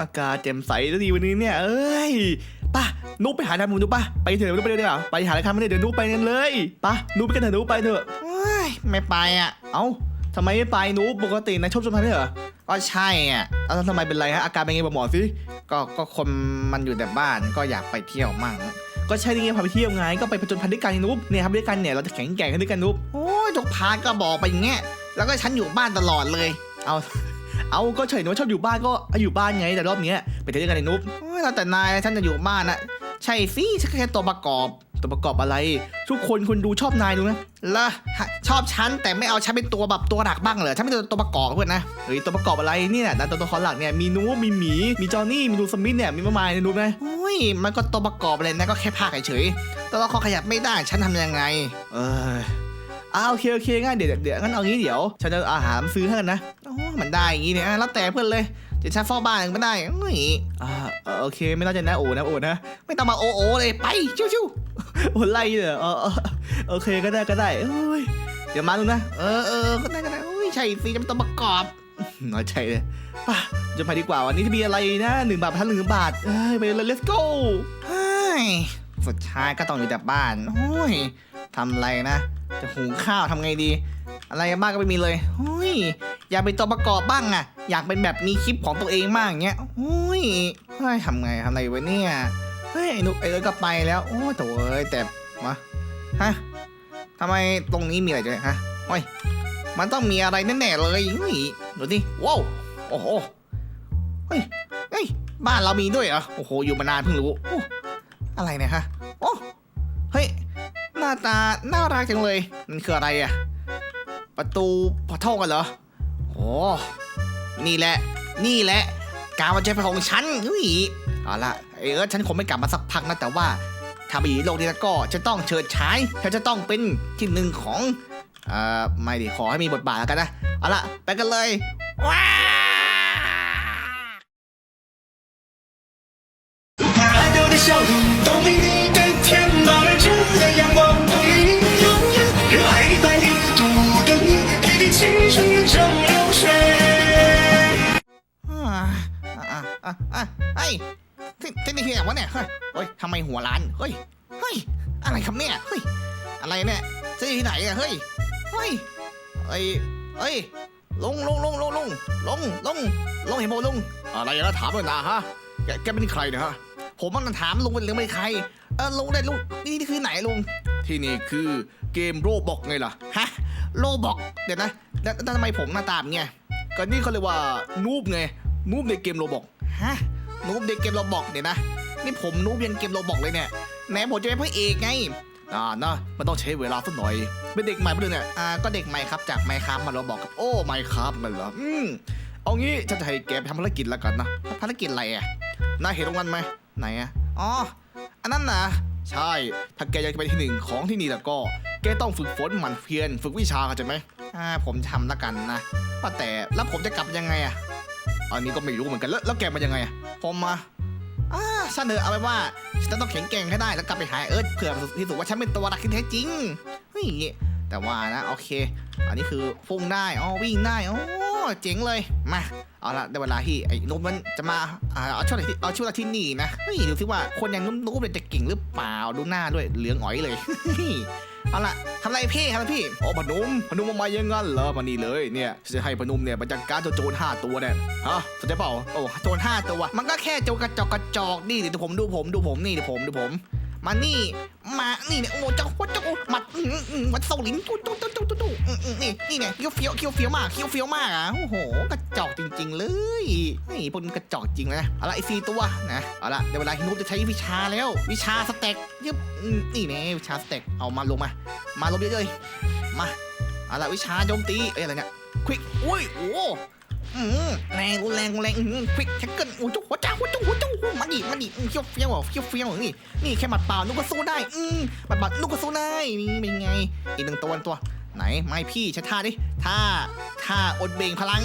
อากาศแจ่มใสดีวันนี้เนี่ย เอ้ยป่ะนุ๊กไปหาทำนุ๊กป่ะไปเถอะนุ๊กไปเลยดีกว่าไปหาอะไรทำไม่ได้เดี๋ยวนุ๊กไปกันเลยป่ะนุ๊กไปกันเถอะนุ๊กไปเถอะเฮ้ยไม่ไปอะ เอ้าทำไมไม่ไปนุ๊กปกตินายชอบชมพันธุ์ด้วยเหรอก็ใช่อะแล้วทำไมเป็นไรฮะอาการเป็นไงบอกหมอสิก็ก็คนมันอยู่แต่บ้านก็อยากไปเที่ยวมั่งก็ใช่นี่ไงพาไปเที่ยวไงก็ไปผจญภัยด้วยกันนุ๊กเนี่ยครับด้วยกันเนี่ยเราจะแข็งแกร่งกันด้วยกันนุ๊กโอ้ยทุกพาร์ทก็บอกไปอย่างเงี้ยแล้วก็ฉันอยู่บ้านตลอดเลย เอา เอาก็เฉยนุ๊กชอบอยู่บ้านก็อยู่บ้านไงแต่รอบเนี้ยไปเที่ยวกันเลยนุ๊กโอ้ยแล้วแต่นายฉันจะอยู่บ้านอะใช่สิฉันแค่ตัวประกอบตัวประกอบอะไร ทุกคนคนดูชอบนายดูนะละชอบฉันแต่ไม่เอาฉันเป็นตัวแบบตัวหลักบ้างเหรอฉันเป็นตัวประกอบเพื่อนนะเฮ้ยตัวประกอบอะไรเนี่ยนะตัวละครหลักเนี่ยมีนูมีหมีมีจอห์นี่มีลูสมิธเนี่ยมีมามายเลยนุ๊กนะโอ้ยมันก็ตัวประกอบเลยนะก็แค่ภาคเฉยตัวละครขยับไม่ได้ฉันทำยังไง เออ อ้าวโอเคโอเคงั้นเดี๋ยวเดี๋ยวงั้นเอางี้เดี๋ยวฉันจะเอาอาหารซื้อให้กันนะโอ้มันได้อย่างงี้เนี่ยอะแล้วแต่เพื่อนเลยเดี๋ยวฉันเฝ้าบ้านก็ได้โอ้ยอ่าเออโอเคไม่ต้องจะนะโอนะโอนะไม่ต้องมาโอโอเลยไปชิวโอไล่เลยเอเอเออโอเคก็ได้ก็ได้เอ้ยเดี๋ยวมาดูนะเออเออก็ได้ก็ได้โอ้ยใช่สิจะเป็นตัวประกอบน้อยใจเลยป่ะจะไปดีกว่าวันนี้จะมีอะไรนะหนึ่งบาทพันหนึ่งบาทเอ้ยไปเลย let's go เฮ้ยสุดท้ายก็ต้องอยู่แต่บ้านโอ้ย ทำอะไรนะ จะหุงข้าวทำไงดี อะไรบ้างก็ไม่มีเลยโอ้ยอยากเป็นตัวประกอบบ้างอะอยากเป็นแบบมีคลิปของตัวเองบ้างอย่างเงี้ยโอ้ยเฮ้ยทำไงทำอะไรวะเนี่ยเฮ้ยไอ้นุกไอ้เอิร์ธก็ไปแล้วโอ้ยโถ่เอ้ยแต่มาฮะทำไมตรงนี้มีอะไรด้วยฮะโอ้ยมันต้องมีอะไรแน่ๆเลยเฮ้ยดูดิว้าวโอ้โหเฮ้ยเฮ้ยบ้านเรามีด้วยเหรอโอ้โหอยู่มานานเพิ่งรู้อะไรเนี่ยฮะโอ้เฮ้ย หน้าตาน่ารักจังเลย มันคืออะไรอะประตูพอเท่ากันเหรอโอ้นี่แหละ นี่แหละ การมาเจอเป็นของฉันเฮ้ยเอาละเออฉันคงไม่กลับมาสักพักนะแต่ว่า ถ้าไปอยู่โลกนี้แล้วก็จะต้องเฉิดฉายฉันจะต้องเป็นที่หนึ่งของเอ่อไม่ดิขอให้มีบทบาทแล้วกันนะเอาละไปกันเลยว้า อ่าอ่าอ่าเฮ้ยที่ที่นี่ที่ไหนวะเนี่ย เฮ้ยเฮ้ยทำไมหัวล้าน เฮ้ย เฮ้ย อะไรครับเนี่ย เฮ้ย อะไรเนี่ยจะอยู่ที่ไหนอะเฮ้ย เฮ้ยเฮ้ยเฮ้ย ลงลงลงลงลงลงลงลงเห็นโมลุงอะไรนะถามเลยนะฮะ แกแกเป็นใครเนี่ยฮะ ผมมันถามลุงเป็นหรือไม่ใคร เออลุงได้ลุงนี่นี่คือไหนลุง ที่นี่คือเกมโรบอกไงล่ะ ฮะโลบอกเดี๋ยวนะแล้วแล้วทำไมผมหน้าตาแบบเนี่ยก็นี่เขาเรียกว่านูบไง นูบในเกมโรบอกฮะนูบเด็กเกมโรบอกเดี๋ยวนะ นี่ผมนูบเรียนเกมโรบอกเลยเนี่ยแหนผมจะเป็นพระเอกไงอ่านะมันต้องใช้เวลาสักหน่อย เป็นเด็กใหม่เพื่อนเนี่ยอ่าก็เด็กใหม่ครับจากไมค์ครับมาโรบอกกับโอ้ไม่ครับมันเหรออืมเอางี้ฉันจะให้แกไปทำภารกิจแล้วกันนะภารกิจอะไรอะนายเห็นรางวัลไหมไหนอะอ๋ออันนั้นนะใช่ ถ้าแกอยากจะไปที่หนึ่งของที่นี่แล้วก็ แกต้องฝึกฝนหมั่นเพียรฝึกวิชาเข้าใจไหมอ่าผมทำแล้วกันนะว่าแต่แล้วผมจะกลับยังไงอะ อันนี้ก็ไม่รู้เหมือนกันแล้วแล้วแกมายังไงอะผมมาอ่าฉันเถอะเอาไว้ว่าฉันต้องแข็งแกร่งให้ได้แล้วกลับไปหาเอิร์ธเผื่อที่สุดว่าฉันเป็นตัวหลักที่แท้จริงเฮ้ยแต่ว่านะโอเค อันนี้คือฟุ้งได้อ๋อวิ่งได้อ๋อเจ๋งเลยมาเอาละได้เวลาที่ไอ้นุ่มมันจะมาเอาช่วงที่เอาช่วงที่นี่นะเฮ้ยดูสิว่าคนอย่างนุ่มนุ่มเนี่ยจะเก่งหรือเปล่าดูหน้าด้วยเหลืองอ๋อยเลย เอาละทำไรพี่ทำไรพี่อ๋อพนมพนมมามายังงั้นเหรอมานี่เลยเนี่ยจะให้พนมเนี่ยบรรจัดการเจ้าโจรห้าตัวเนี่ยฮะสนใจเปล่าโอ้โจรห้าตัว มันก็แค่โจรกระจอกกระจอกนี่เดี๋ยวผมดูผมดูผมนี่เดี๋ยวผมดูผม มานี่ มา นี่เนี่ย โอ้เจ้าเจ้าหมัดอื้อหือหมัดเสาหลินตุ๊ตุ๊ตุ๊ตุ๊ตุ๊ตุ๊อื้อหือนี่ นี่เนี่ยเคี้ยวเฟี้ยวเคี้ยวเฟี้ยวมากเคี้ยวเฟี้ยวมากอะ โอ้โห กระจอกจริง ๆ เลย นี่พวกนี้กระจอกจริงเลยนะ เอาละไอซีตัวนะ เอาละเดี๋ยวเวลาฮินุบจะใช้วิชาแล้ว วิชาสเต็กยึบอืมนี่แน่วิชาสเต็กเอามาลงมา มาลงเยอะเลยมา เอาละวิชาโจมตี เอ้ยอะไรเนี่ย ควิก อุ้ย โอ้ อืมแรงแรงแรงควิกแท็กเกิลโอ้จุ๊หัวจ้าหัวจุ๊หัวจุ๊มาดิมาดิเฟี้ยวเฟี้ยวเฟี้ยวเฟี้ยวนี่นี่แค่หมัดเปล่านุกก็สู้ได้อืมหมัดเปล่านุกก็สู้ได้นี่เป็นไง อีกหนึ่งตัวตัว ไหนไม่พี่ใช้ท่าดิท่าท่าอดเบ่งพลัง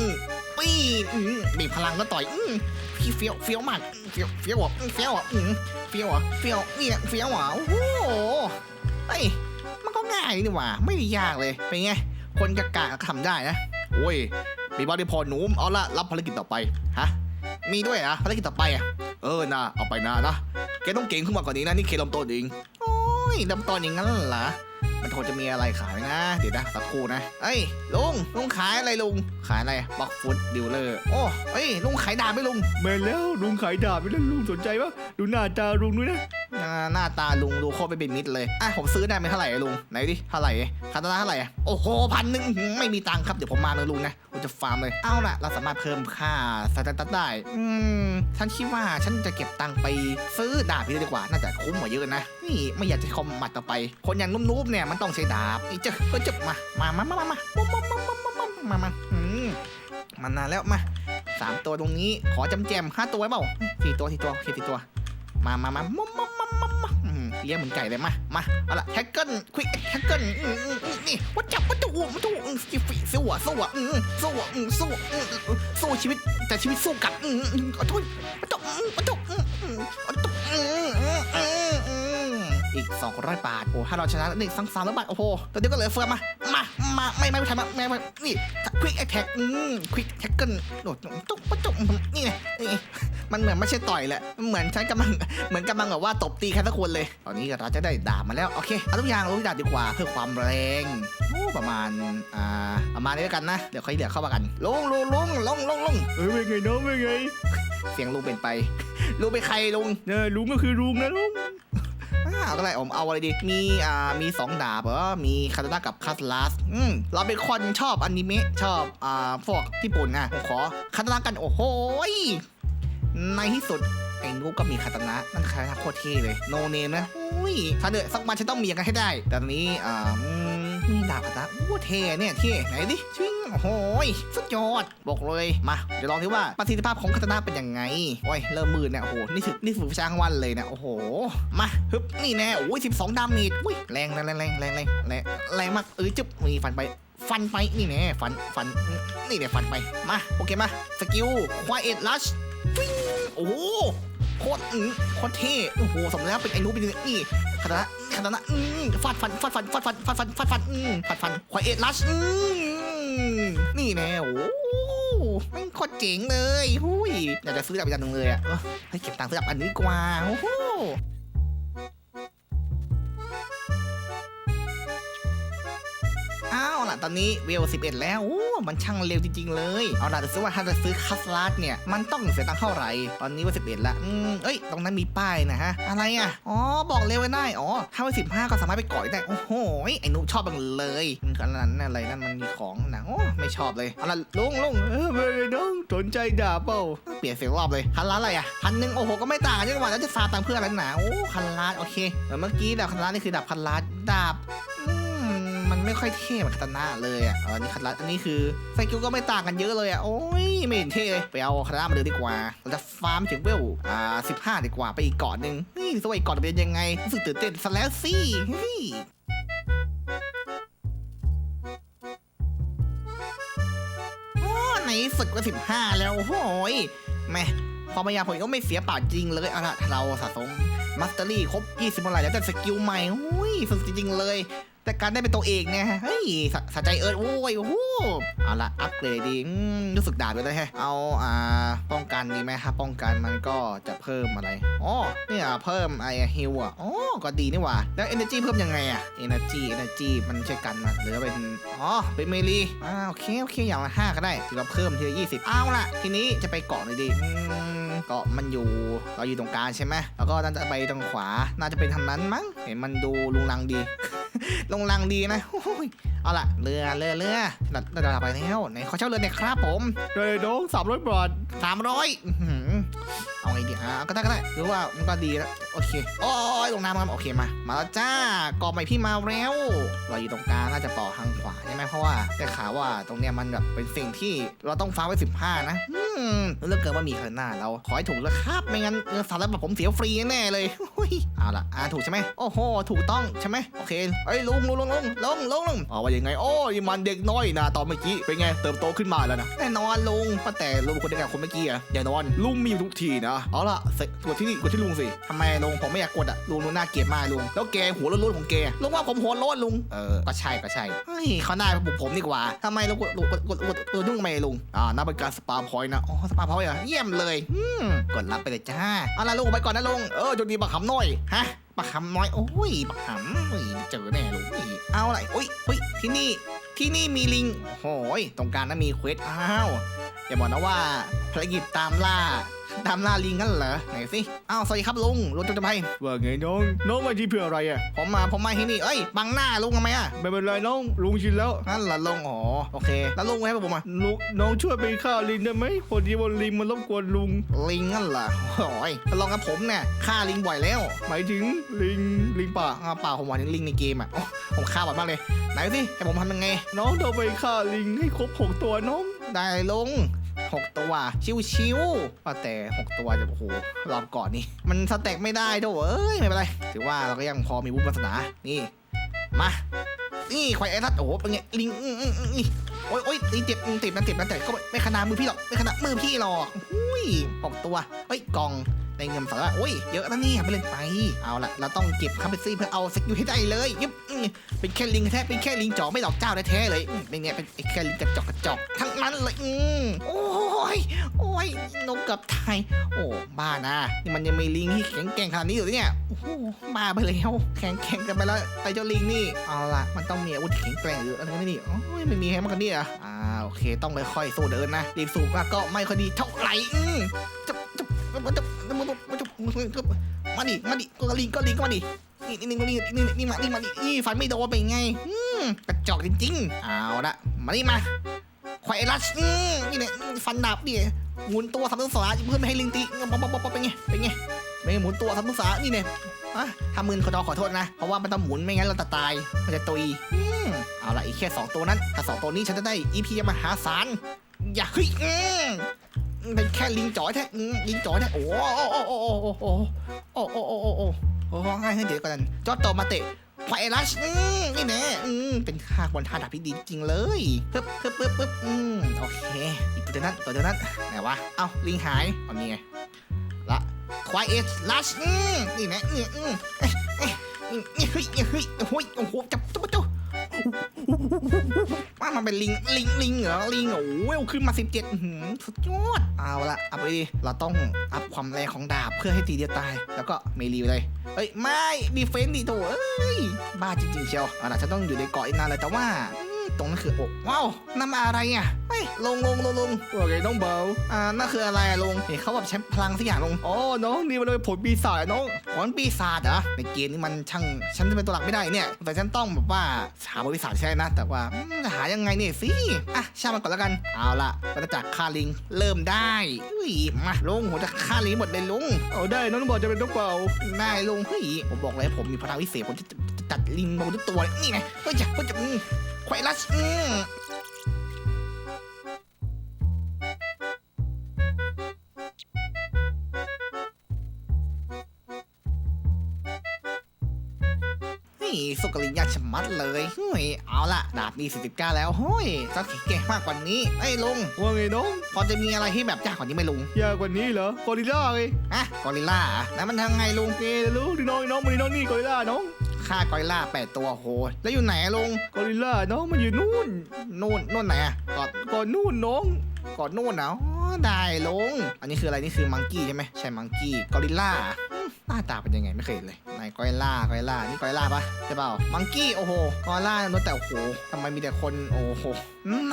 ปีอืมเบ่งพลังแล้วต่อยอืมพี่เฟี้ยวเฟี้ยวมากเฟี้ยวเฟี้ยวอะอืมเฟี้ยวอะอืมเฟี้ยวอะเฟี้ยวนี่แหละเฟี้ยวอะโอ้โหเฮ้ยมันก็ง่ายนี่หว่าไม่ยากเลยเป็นไงคนกะกะก็ทำได้นะโอ้ย มีบอดี้พอหนูเอาละรับภารกิจต่อไปฮะมีด้วยอะภารกิจต่อไปอะเออนะเอาไปนะนะแกต้องเก่งขึ้นมากกว่านี้นะนี่เคลมต้นเองโอ้ยลำต้นอย่างนั้นเหรอมันโทรจะมีอะไรขายไหมนะเดี๋ยวนะสักครู่นะเอ้ยลุงลุงขายอะไรลุงขายอะไรบล็อกฟุตดิวเลอร์โอ้เอ้ยลุงขายดาบไหมลุงแม่แล้วลุงขายดาบไม่ได้ลุงสนใจปะดูหน้าตาลุงด้วยนะ หน้าตาลุงดูโคตรไปเป็นมิตรเลยอะผมซื้อได้ไหมเท่าไหร่ลุงไหนดิเท่าไหร่คาตานาเท่าไหร่โอ้โหพันหนึ่งไม่มีตังค์ครับเดี๋ยวผมมาเลยลุงนะผมจะฟาร์มเลยเอาล่ะเราสามารถเพิ่มค่าสแตตัสได้อืมฉันคิดว่าฉันจะเก็บตังค์ไปซื้อดาบพี่ดีกว่าน่าจะคุ้มกว่าเยอะนะนี่ไม่อยากจะคอมมัดต่อไป คนอย่างนุ่มๆเนี่ยมันต้องใช้ดาบนี่เจ้าเจ้ามามามามามามามามามามามามามาอืมมานานแล้วมาสามตัวตรงนี้ขอจำแจมห้าตัวไว้เปล่าสี่ตัวสี่ตัวโอเคสี่ตัว มามามามามามามามาอืม เลี้ยงเหมือนไก่เลยมา มา เอาละแฮกเกิลควิกแฮกเกิลนี่วัดจับวัดจูวัดจูสิฟิสู้อะสู้อะสู้อะสู้อะสู้ชีวิตแต่ชีวิตสู้กลับอืมอืมเอาทุยวัดจุอืมวัดจุอืมอืมวัดจุอืมอืมอืมอืมอีก 200 บาท โอ้ถ้าเราชนะนี่สังสามร้อยบาท โอ้โหตอนนี้ก็เหลือเฟือมา มามาไม่ไม่ไม่ทำมาไม่ไม่นี่ควิกแอคแท็กอืมควิกแฮกเกิลโดดจุ๊บวัดจุนี่ไงนี่มันเหมือนไม่ใช่ต่อยแหละเหมือนฉันกำลังเหมือนกำลังแบบว่าตบตีใครสักคนเลย ตอนนี้เราจะได้ดาบมาแล้วโอเคเอาทุกอย่างลงที่ดาบดีกว่าเพื่อความแรงโอ้ประมาณอ่าประมาณนี้แล้วกันนะเดี๋ยวค่อยเดี๋ยวเข้ามากันลงลงลงลงลงลงเอ้ยเป็นไงน้องเป็นไงเสียงลุงเป็นไปลุงเป็นใครลุงเนี่ยลุงก็คือลุงนะลุงาก็ได้ผมเอาอะไรดี มีอ่ามีสองดาบเหรอมีคาตานากับคาสลัสอืมเราเป็นคนชอบอนิเมะชอบอ่าพวกญี่ปุ่นนะผมขอคาตานากันโอ้โหในที่สุดไอ้นุกก็มีคาตานะนั่นคาตานะโคตรเท่เลยโนเนมนะอุ้ยถ้าเดือสักวันฉันต้องมีอย่างนั้นให้ได้แต่ตอนนี้อ่าอื มีดาบอะตาอู้เท่เนี่ยเท่ไหนดิชิงโอ้ยสุดยอดบอกเลย มา เดี๋ยวลองดูว่าประสิทธิภาพของคาตาเป็นยังไง โอ้ย เริ่มมืดเนี่ยโอ้โห นี่ถึกนี่ฝึกช้างวันเลยเนี่ยโอ้โห มาฮึบนี่แน่โอ้ยสิบสองดาเมจอุ้ยแรงแรงแรงแรงแรงแรงแรงมากเออจุ๊บมีฟันไปฟันไปนี่แน่ฟันฟันนี่แน่ฟันไปมาโอเคมาสกิลควายเอ็ดลัชฟิงโอ้โหโคตรอืมโคตรเท่โอ้โหสมแล้วเป็นไอ้นู้เป็นนี่คาตา ขนาดนะอืมฟาดฟันฟาดฟันฟาดฟันฟาดฟันฟาดฟันอืมฟาดฟันควายเอ็ดลัชอืมนี่แน่โอ้ไม่โคตรเจ๋งเลยหุยอยากจะซื้อดาบอีกอันหนึ่งเลยอะเออให้เก็บตังค์ซื้อดาบอันนี้กว่าโอ้โห ตอนนี้เวล11 แล้วโอ้มันช่างเร็วจริง ๆ เลย เอาล่ะแต่ซื้อว่าถ้าจะซื้อคัสลาดเนี่ย มันต้องเสียตังค์เท่าไหร่ ตอนนี้ว่า11 ละ อืม เอ้ย ตรงนั้นมีป้ายนะฮะ อะไรอะ อ๋อ บอกเร็วไว้ได้ อ๋อ ถ้าว่า15 ก็สามารถไปก่อยได้ โอ้โห ไอ้หนุชอบบังเลยอันนั้นอะไรนั่นมันมีของนะโอ้ไม่ชอบเลย เอาล่ะลุงลุงเออเป็นไงน้องสนใจดาบเปล่า เปลี่ยนเสียงรอบเลยคันล้านอะไรอะพันหนึ่งโอ้โห ก็ไม่ต่างกันจังหวะแล้วจะฟาตังค์เพื่ออะไรหนาโอ้คันล้านโอเคเมื่อกี้ดาบคันลานนี่คือดาบคันลานดาบ มันไม่ค่อยเท่เหมือนคาตานะเลยอะออนี่คันล้าอันนี้คือไซคิวก็ไม่ต่างกันเยอะเลยอะโอ้ยไม่เห็นเท่เลยไปเอาคาตานะมาเลยดีกว่าเราจะฟาร์มถึงเวลอ่าสิบห้าดีกว่าไปอีกเกาะหนึ่งนี่สวยเกาะเป็นยังไงรู้สึกตื่นเต้นซะแล้วสิเฮ้ยโอ้ในฝึกว่าสิบห้าแล้วโอ้ยแม่ความพยายามผมก็ไม่เสียเปล่าจริงเลยเอาละเราสะสมมัสเตอรี่ครบ 20เมื่อไหร่แล้วแต่สกิลใหม่โอ้ยสุดจริงๆเลย แต่การได้เป็นตัวเอกเนี่ยเฮ้ยสะสะใจเอิร์ดโอ้ยโอ้โหเอาละอัปเกรดดีรู้สึกดาบไปเลยแฮะเอาอ่าป้องกันดีไหมครับป้องกันมันก็จะเพิ่มอะไรอ๋อเนี่ยเพิ่มไอ้ฮิวอะอ๋อก็ดีนี่หว่าแล้ว energy เพิ่มยังไงอะ energy energy มันใช่กันมาหรือว่าเป็นอ๋อเป็นเมลีอ่าโอเคโอเคอย่างละห้าก็ได้ถือว่าเพิ่มทีละยี่สิบเอาละทีนี้จะไปเกาะเลยดีเกาะมันอยู่เราอยู่ตรงกลางใช่ไหมแล้วก็น่าจะไปตรงขวาน่าจะเป็นทางนั้นมั้งเห็นมันดูลุงลังดี ลงลังดีนะโอ้ยเอาล่ะเรือเรือเรือระดับระดับไปแล้วไหนขอเช่าเรือหน่อยครับผมเฮ้ยน้องสามร้อยบาทสามร้อยเอาไงดีอะก็ได้ก็ได้หรือว่ามันก็ดีแล้วโอเคโอ้ยลงน้ำครับโอเคมา มาแล้วจ้ากอใหม่พี่มาแล้วเราอยู่ตรงกลางน่าจะต่อทางขวาใช่ไหมเพราะว่าได้ข่าวว่าตรงเนี้ยมันแบบเป็นสิ่งที่เราต้องฟ้าไว้สิบห้านะอืมเรื่องเกินว่ามีข้งหน้าเราขอให้ถูกแล้วครับไม่งั้นเงินสารแล้วแบบผมเสียฟรีแน่เลยโอ้ยเอาละอ่าถูกใช่ไหมโอ้โหถูกต้องใช่ไหมโอเคเอ้ยลุงลุงลุงลุงลุงลุงลุงอ๋อว่ายังไงโอ้ยมันเด็กน้อยนะตอนเมื่อกี้เป็นไงเติบโตขึ้นมาแล้วนะแน่นอนลุงว่าแต่ลุงคนเดียวกับคนเมื่อกี้อะอย่านอนลุงมีทุกทีนะเอาละเสร็จกดที่นี่กดที่ลุงสิทำไมลุงผมไม่อยากกดอะลุงลุงน่าเกลียดมากลุงแล้วแกหัวโล้นๆของแกลุงว่าผมหัวโล้นลุงเออก็ใช่ก็ใช่เฮ้ยเขาน่าได้ปลุกผมดีกว่าทำไมเรากดกดกดกดกดนุ่งไม่ลุงอ่านับเป็นการสปาพอยต์นะอ๋อสปาพอยต์เหรอเยี่ยมเลยอืมกดรับไปเลยจ้าเอาล่ะลุงไปก่อนนะลุงเออจงดีบักหำน้อยฮะบักหำน้อยโอ้ยบักหำโอ้ยเจอแน่ลุงเอาอะไรอุ้ยอุ้ยที่นี่ที่นี่มีลิงโอ้ยตรงกลางนั้นมีเควสอ้าวอย่าบอกนะว่าภารกิจตามล่า ตามล่าลิงกันเหรอไหนสิอ้าวสวัสดีครับลุงลุงจะไปว่าไงน้องน้องมาที่เพื่ออะไรอะผมมาผมมาที่นี่เอ้ยบังหน้าลุงทำไมอะไม่เป็นไรน้องลุงชินแล้วนั่นเหรอลุงอ๋อโอเค แล้วลุงให้ผมมาลุงน้องช่วยไปฆ่าลิงได้ไหมพอดีว่าลิงมันรบกวนลุงลิงนั่นเหรอโอ้ยลองกับผมเนี่ยฆ่าลิงบ่อยแล้ว หมายถึงลิงลิงป่าอ้าวเปล่าผมหมายถึงลิงในเกมอะโอ้ผมฆ่าบ่อยมากเลยไหนสิให้ผมทำยังไง น้องต้องไปฆ่าลิงให้ครบหกตัวน้องได้ลุง หกตัว ชิวๆว่าแต่หกตัวจะโอ้โหรอบก่อนนี่ มันสเต็กไม่ได้ด้วยเอ้ย ไม่เป็นไร ถือว่าเราก็ยังพอมีบุญวาสนา นี่ มา นี่ควายไอ้ทัดโอ้โห เป็นไง ลิงอื้ออื้ออื้อนี่โอ้ยโอ้ยตีเจ็บอืมเจ็บนะเจ็บนะแต่ก็ไม่ไม่ขนาดมือพี่หรอก ไม่ขนาดมือพี่หรอกอุ้ยหกตัว เฮ้ย กล่อง ได้เงินสาระโอ้ยเยอะนะเนี่ยไม่เล่นไป เอาละเราต้องเก็บคัมเปซี่เพื่อเอาสกิลให้ได้เลยยึบเป็นแค่ลิงแท้เป็นแค่ลิงจ่อไม่หลอกเจ้าแท้เลยอืมเป็นไงเป็นแค่ลิงกระจอกกระจอกทั้งนั้นเลยอืมโอ้ยโอ้ยนกกับไทย โอ้บ้านะนี่มันยังมีลิงที่แข็งแกร่งขนาดนี้อยู่เนี่ยโอ้โหบ้าไปแล้วแข็งแข็งกันไปแล้วไอ้เจ้าลิงนี่เอาละมันต้องมีอาวุธแข็งแกร่งหรืออะไรนี่โอ้ยไม่มีให้มันกันนี่ยอ่าโอเคต้องค่อยๆสู้เดินนะรีบสูบก็ไม่ค่อยดีเท่าไหร่อืมจะจะมัน จะมันจะมันจะมาดิมาดิก็ลิงก็ลิงก็มาดินี่นี่นี่นี่นี่มานี่มาดินี่ฟันไม่โดนเป็นไงอืมกระจอกจริงๆเอาละมานี่มาควายรัชนี่เนี่ยฟันดาบดิหมุนตัวทำตัวสาเพื่อไม่ให้ลิงตีป๊อปป๊อปป๊อปเป็นไงเป็นไงเป็นไงหมุนตัวทำตัวสานี่เนี่ยอะถ้ามืนขอขอโทษนะ เพราะว่ามันต้องหมุนไม่งั้นเราจะตาย มันจะตุยอืมเอาละอีกแค่สองตัวนั้น ถ้าสองตัวนี้ฉันจะได้อีพีมหาศาลอย่าเฮ้ย เป็นแค่ลิงจ๋อยแท้ลิงจ๋อยแท้โอ้โอ้โอ้โอ้โอ้โอ้โอ้โอ้โอ้โอ้โอ้ง่ายให้เดี๋ยวก่อนจอดโตมาเตะไฟรัชนี่แน่อืมเป็นข้าบนท่าดับที่ดีจริงเลยปึ๊บปึ๊บปึ๊บปึ๊บอืมโอเค อีกตัวนั้นตัวนั้นไหนวะ เอ้าลิงหายเอานี่ไงละควายเอชลัชนี่แน่อืมอืมเอ๊ะเฮ้ยเฮ้ยโอ้ยโอ้โหจับจับจับ ว่ามันเป็นลิงลิงลิงเหรอลิงโอ้ยขึ้นมาสิบเจ็ดสุดยอดเอาละเอาไปดิเราต้องอัพความแรงของดาบเพื่อให้ตีเดียวตาย แล้วก็เมลีไปเลยเอ้ยไม่ดีเฟนส์ดิโถเอ้ยบ้าจริงๆเชียวเอาล่ะฉันต้องอยู่ในเกาะอีกนานเลยแต่ว่า ตรงนั้นคือโอ้ว้าวนั่นมาอะไรอะเฮ้ยลงลงลงลงว่าไงน้องเบาอ่านั่นคืออะไรอะลงเห็นเขาแบบใช้พลังสักอย่างลงอ๋อน้องนี่มันเลยผลปีศาจน้องผลปีศาจเหรอในเกมนี้มันช่างฉันจะเป็นตัวหลักไม่ได้เนี่ยแต่ฉันต้องแบบว่าหาบริษัทใช่นะ แต่ว่าอืมจะหายังไงเนี่ยสิอะช่างมันก่อนแล้วกันเอาละวัฏจักรฆ่าลิงเริ่มได้อุ้ยมาลุงผมจะฆ่าลิงหมดเลยลุงเอาได้น้องบอกจะเป็นน้องเบาได้ลุงเฮ้ยผมบอกเลยผมมีพลังวิเศษผมจะจะจะจัดลิงมาบนทุกตัวเลยนี่ไงเฮ้ยจะเฮ้ยจะอืม ไขว้ลัชอืมนี่สุกลิงยากชะมัดเลยเฮ้ยเอาละดาบมี49แล้วเฮ้ยจะเก่งมากกว่านี้ไอ้ยลุง ว่าไงน้อง พอจะมีอะไรที่แบบยากกว่านี้ไหมลุงยากกว่านี้เหรอกอริลล่าไงอะกอริลล่าอะแล้วมันทำไงลุงเกรู้ดิน้องน้องมันนี่น้องนี่กอริลล่าน้อง ฆ่ากอริลล่าแปดตัวโห แล้วอยู่ไหนอะลุงกอริลล่าน้องมันอยู่นู่นนู่นนู่นไหนอะกอดก่อนนู่นน้องกอดนู่นนะอ๋อได้ลุงอันนี้คืออะไรนี่คือมังกี้ใช่ไหมใช่มังกี้กอริลล่าอืม หน้าตาเป็นยังไงไม่เคยเห็นเลยไหนก้อยล่าก้อยล่านี่ก้อยล่าปะใช่เปล่ามังกี้โอ้โหก้อยล่าแต่โอ้โหทำไมมีแต่คนโอ้โห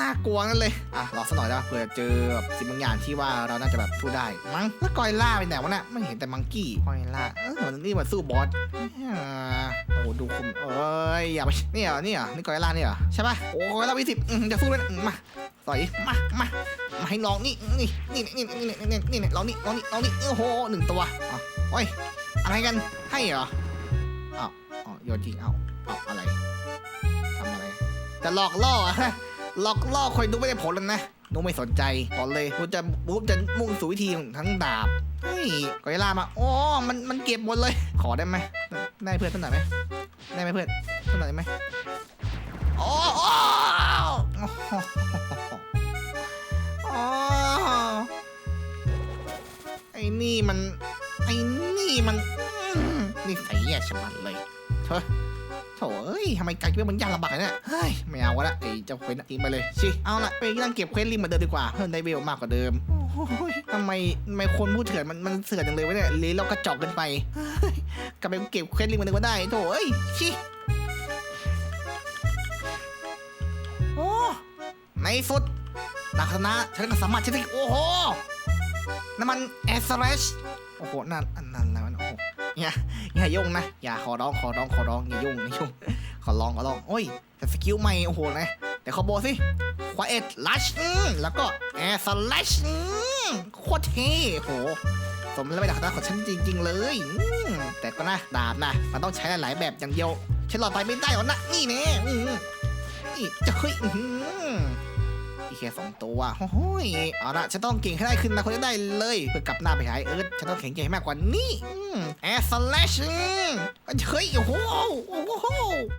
น่ากลัวนั่นเลยอะรอสักหน่อยได้ปะเผื่อเจอแบบสิ่งบางอย่างที่ว่าเราน่าจะแบบพูดได้มั้งแล้วก้อยล่าไปไหนวะเนี่ยไม่เห็นแต่มังกี้ก้อยล่าเออมันนี่มาสู้บอสโอ้ดูคมเอ้ยอย่าไปนี่เหรอนี่เหรอนี่ก้อยล่านี่เหรอใช่ปะโอ้ก้อยล่าวิสิบจะสู้มันมาต่อยมามามาให้ลองนี่นี่นี่นี่นี่นี่นี่ลองนี่ลองนี่ลองนี่โอ้โหหนึ่งตัวอ๋อโอ้ย อะไรกันให้เหรออ้าวอ๋อโยนทิ้งเอาเอาอะไรทำอะไรจะหลอกล่ออะหลอกล่อคอยดูไม่ได้ผลแล้วนะหนูไม่สนใจก่อนเลยหนูจะบูจะมุ่งสู่วิธีของทั้งดาบเฮ้ยกอริลล่ามาอ๋อมันมันเก็บหมดเลย ขอได้ไหมได้เพื่อนสักหน่อยไหมได้ไหมเพื่อนสักหน่อยได้ไหมโอ้โอ้โอ้ไอ้นี่มันไอ้นี่ มันนี่ใส่แย่ชะมัดเลยเธอโถ่เอ้ยทำไมการเก็บมันยากลำบากเนี่ยเฮ้ยไม่เอาละไอ้เจ้าเควสทิ้งไปเลยชิเอาละไปนั่งเก็บเควสริมเหมือนเดิมดีกว่าเพิ่มได้เวลมากกว่าเดิมโอ้ยทำไมทำไมคนพูดเถื่อนมันมันเสือจังเลยวะเนี่ยหรือเรากระจอกเกินไปกลับไปเก็บเควสริมเหมือนเดิมก็ได้โถเอ้ยชิโอ้ในสุดดักษณะฉันก็สามารถใช้ได้โอ้โหน้ำมันแอสเรช อ้โหนั่นอันนั้นแล้วโอ้โหอย่าอย่ายุ่งนะ อย่าขอร้องขอร้องขอร้องอย่ายุ่งอย่ายุ่งขอร้องขอร้องโอ้ยแต่สกิลใหม่โอ้โหนะแต่คอมโบสิควาเอ็ดลัชแล้วก็แอสเรชโคตรเท่โอ้โหสมแล้วไปดักษณะของฉันจริง ๆ เลย แต่ก็นะดาบนะมันต้องใช้หลายแบบอย่างเดียวฉันหลอดไปไม่ได้หรอกนะนี่แน่อืมนี่จะเฮ้ย อีกแค่สองตัวโอ้ยเอาละฉันต้องเก่งให้ได้ขึ้นนะคนจะได้เลย เพื่อกลับหน้าไปหายเอิร์ธฉันต้องแข็งแกร่งมากกว่านี้แอสแลชเฮ้ยโอ้โหโอ้โห